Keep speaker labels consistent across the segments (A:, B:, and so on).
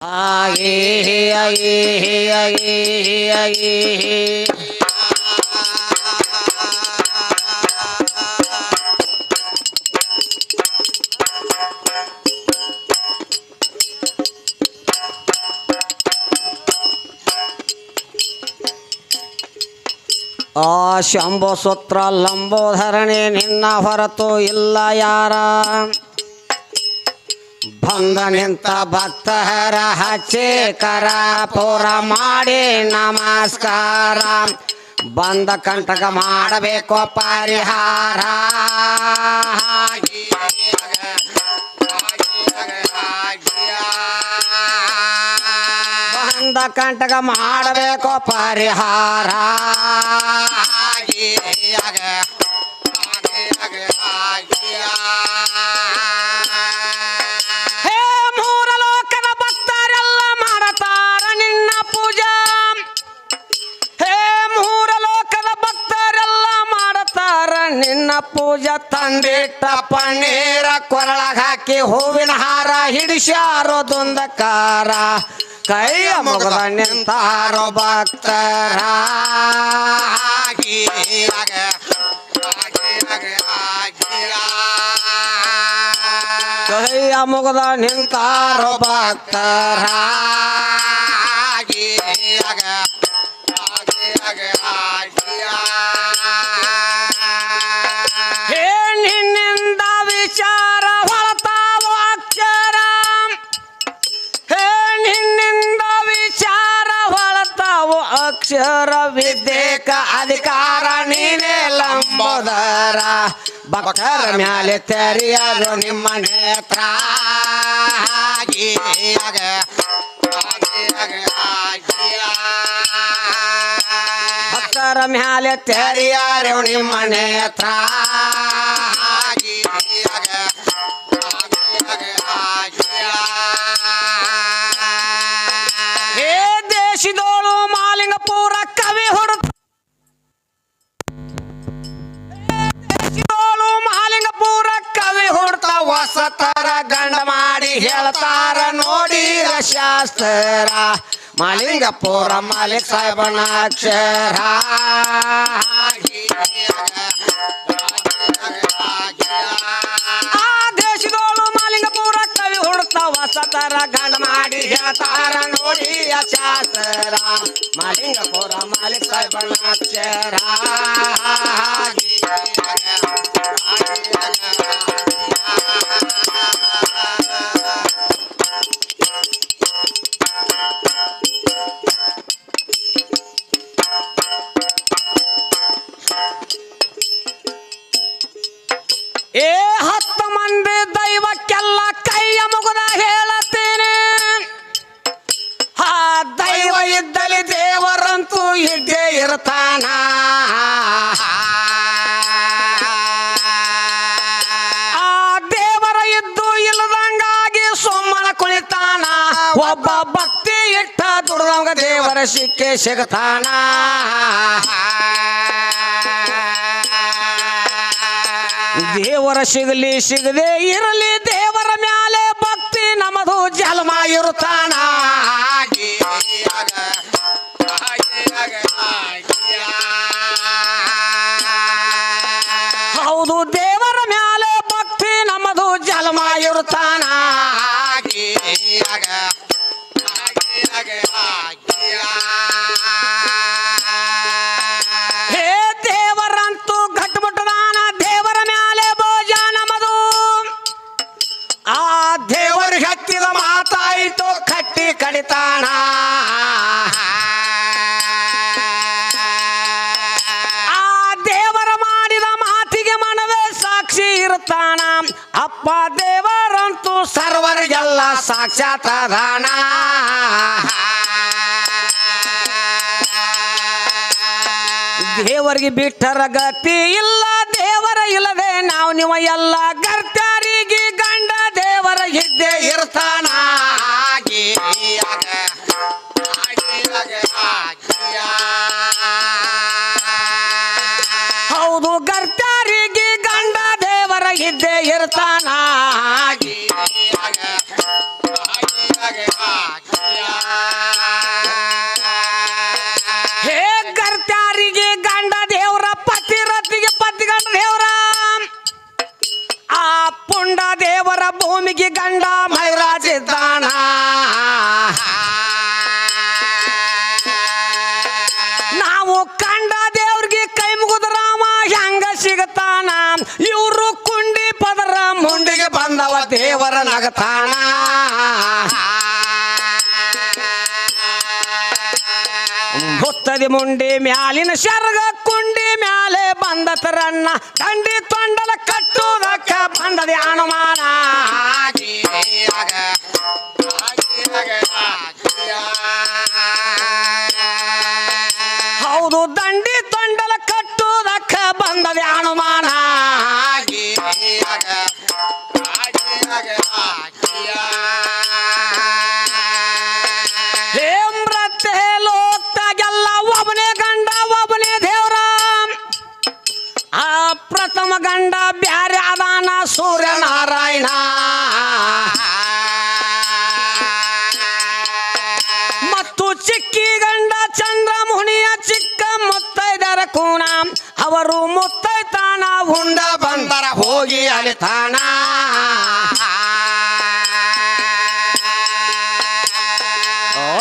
A: ಆಯೇ ಆಯೇ ಆಯೇ ಆಯೇ ಆ ಶಂಭು ಸೂತ್ರ ಲಂಬೋಧರಣೆ ನಿನ್ನ ಹೊರತು ಇಲ್ಲ ಯಾರ? ಬಂದ ನಿಂತ ಭಕ್ತರ ಹಚ್ಚೇಕರ ಪೂರ ಮಾಡಿ ನಮಸ್ಕಾರ ಬಂದ ಕಂಟಕ ಮಾಡಬೇಕು ಪರಿಹಾರ ಬಂದ ಕಂಟಕ ಮಾಡಬೇಕು ಪರಿಹಾರ ಹೇ ಪೂಜಾ ತಂದಿಟ್ಟ ಪನ್ನೀರ ಕೊರಳಗ ಹಾಕಿ ಹೂವಿನ ಹಾರ ಹಿಡಿಸ್ಯಾರೋ ದುಂದಕಾರ ಕೈಯ ಮುಗದ ನಿಂತಾರೋ ಭಕ್ತರ ಕೈಯ ಮುಗದ ನಿಂತಾರೋ ಭಕ್ತರ ಅಕ್ಷರ ವಿದ್ಯೇಕ ಅಧಿಕಾರ ನೀನೇ ಲಂಬೋದರ. ಭಕ್ತರ ಮ್ಯಾಲೆ ತೆರೆಯರು ನಿಮ್ಮ ನೇತ್ರ. ಭಕ್ತರ ಮ್ಯಾಲೆ ತೆರೆಯರು ನಿಮ್ಮ ನೇತ್ರ. ಹೊಸತರ ಗಂಡ ಮಾಡಿ ಹೇಳ್ತಾರ ನೋಡಿ ಶಾಸ್ತ್ರ ಮಾಲಿಂಗಪುರ ಮಾಲಿಕ್ ಸಾಹೇಬನ ಅಕ್ಷರ. ಆ ದೇಶದೋಳು ಮಾಲಿಂಗಪುರ ಕವಿ ಹುಡ್ತ ಸತರ ಗಂಡ ಮಾಡಿ ಹೇಳ್ತಾರ ನೋಡಿ ಶಾಸ್ತ್ರ ಮಾಲಿಂಗಪುರ ಮಾಲಿಕ್ ಸಾಹೇಬನ ಅಕ್ಷರ. ಏ ಹತ್ತು ಮಂದಿ ದೈವಕ್ಕೆಲ್ಲ ಕೈಯ ಮುಗುದ ಹೇಳತ್ತೇನೆ. ಆ ದೈವ ಇದ್ದಲ್ಲಿ ದೇವರಂತೂ ಇದ್ದೇ ಇರ್ತಾನ. ಆ ದೇವರ ಇದ್ದು ಇಲ್ಲದಂಗಾಗಿ ಒಬ್ಬ ಭಕ್ತಿ ಇಟ್ಟ ದುಡ್ದವಂಗ ದೇವರ ಸಿಕ್ಕೇ ಸಿಗತಾನ. ದೇವರ ಸಿಗಲಿ ಸಿಗದೆ ಇರಲಿ ದೇವರ ಮ್ಯಾಲೆ ಭಕ್ತಿ ನಮದು ಜಲ್ಮ ಇರುತ್ತಾನ. ಹೌದು ದೇವರ ಮ್ಯಾಲೆ ಭಕ್ತಿ ನಮದು ಜಲ್ಮ ಇರುತ್ತಾನ. ಕಟ್ಟಿ ಆ ದೇವರ ಮಾಡಿದ ಮಾತಿಗೆ ಮನವೇ ಸಾಕ್ಷಿ ಇರ್ತಾನ ಅಪ್ಪ ದೇವರಂತೂ ಸರ್ವರಿಗೆಲ್ಲ ಸಾಕ್ಷಾತ್ ಅದಾನ ದೇವರಿಗೆ ಬಿಟ್ಟರ ಗತಿ ಇಲ್ಲ, ದೇವರ ಇಲ್ಲದೆ ನಾವು ನಿಮ್ಮ ಎಲ್ಲ ಗರ್ತ್ಯಾರಿಗೆ ಹೌದು ದೇವರ ನಗತಾಣ ಹೊತ್ತದಿ ಮುಂಡಿ ಮ್ಯಾಲಿನ ಶರ್ಗ ಕುಂಡಿ ಮ್ಯಾಲೆ ಬಂದತರಣ್ಣ ದಂಡಿ ತೊಂಡಲ ಕಟ್ಟುವುದಕ್ಕ ಬಂದದೆ ಅನುಮಾನ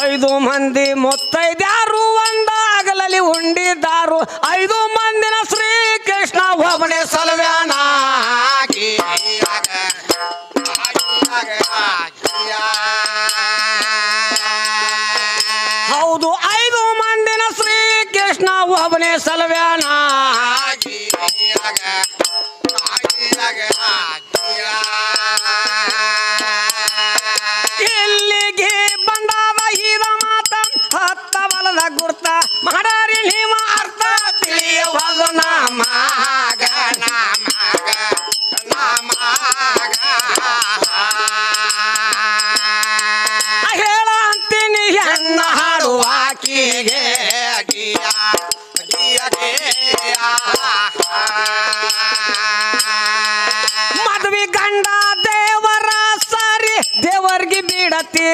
A: ಐದು ಮಂದಿ ಮುತ್ತೈದ್ಯಾರು ಒಂದ ಅಗಲಲ್ಲಿ ಉಂಡಿದ್ದಾರು. ಐದು ಮಂದಿನ ಶ್ರೀಕೃಷ್ಣ ಒಬ್ಬನೇ ಸಲವ್ಯಾನ ಹೌದು, ಐದು ಮಂದಿನ ಶ್ರೀಕೃಷ್ಣ ಒಬ್ಬನೇ ಸಲವ್ಯಾನ 啦个啊，去啦！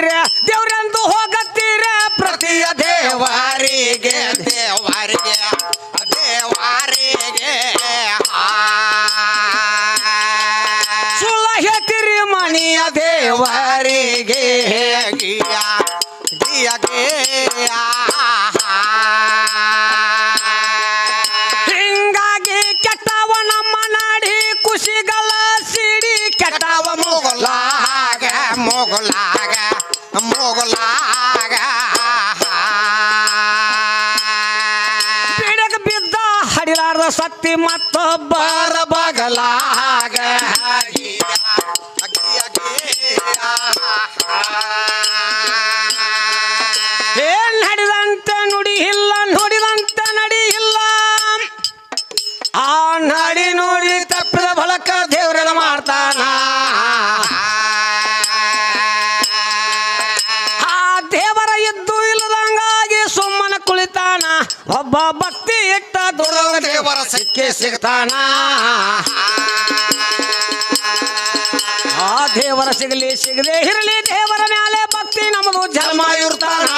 A: ಬಿಡತ್ತೀರ ದೇವ್ರಂದು ಹೋಗತ್ತೀರ ಪ್ರತಿಯ ದೇವರಿಗೆ
B: ದೇವರಿಗೆ ದೇವರಿಗೆ.
A: ಸುಳ್ಳ ಹೇಳ್ತೀರಿ ಮಣಿಯ ದೇವರಿಗೆ. ಸತ್ತಿ ಮತ್ತೊಬ್ಬರ ಬಗಲಾಗ ಏನ್ ನಡೆದಂತೆ ನುಡಿ ಇಲ್ಲ ನುಡಿದಂತೆ ನಡಿ ಇಲ್ಲ. ಆ ನಡಿ ನೋಡಿ ತಪ್ಪಿದ ಬಳಕ ದೇವರೆಲ್ಲ ಮಾಡ್ತಾನ. ಆ ದೇವರ ಇದ್ದು ಇಲ್ಲದಂಗಾಗಿ ಸುಮ್ಮನ ಕುಳಿತಾನ. ಒಬ್ಬ ಭಕ್ತಿ ದೇವರ ಸಿಕ್ಕೆ ಸಿಗ್ತಾನ? ಆ ದೇವರ ಸಿಗಲಿ ಸಿಗದೆ ಇರಲಿ ದೇವರ ಮ್ಯಾಲೆ ಭಕ್ತಿ ನಮ್ಮದು ಜನ್ಮ ಇರ್ತಾನ.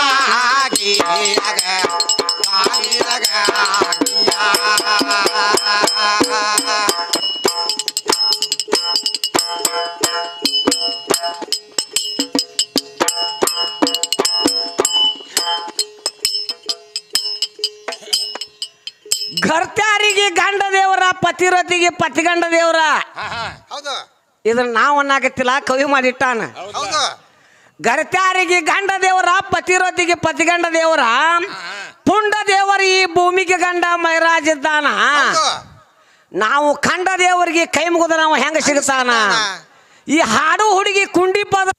A: ಘರ್ತ್ಯಾರಿಗೆ ಗಂಡ ದೇವರ ಪತಿರತಿಗೆ ಪತಿಗಂಡ ದೇವರ.
B: ಹೌದು.
A: ಇದನ್ನ ನಾವು ಅನ್ನಾಗತ್ತಿಲ್ಲ ಕವಿ ಮಾಡಿಟ್ಟಾನ.
B: ಹೌದು.
A: ಗರ್ತ್ಯಾರಿಗೆ ಗಂಡ ದೇವರ ಪತಿರತಿಗೆ ಪತಿಗಂಡ ದೇವರ. ಪುಂಡ ದೇವರ ಈ ಭೂಮಿಗೆ ಗಂಡ ಮೈರಾಜ್ ಇದ್ದಾನ.
B: ಹೌದು.
A: ನಾವು ಕಂಡ ದೇವರಿಗೆ ಕೈ ಮುಗಿದ ನಾವು ಹೆಂಗ ಸಿಗುತ್ತಾನ? ಈ ಹಾಡು ಹುಡುಗಿ ಕುಂಡಿ ಪದ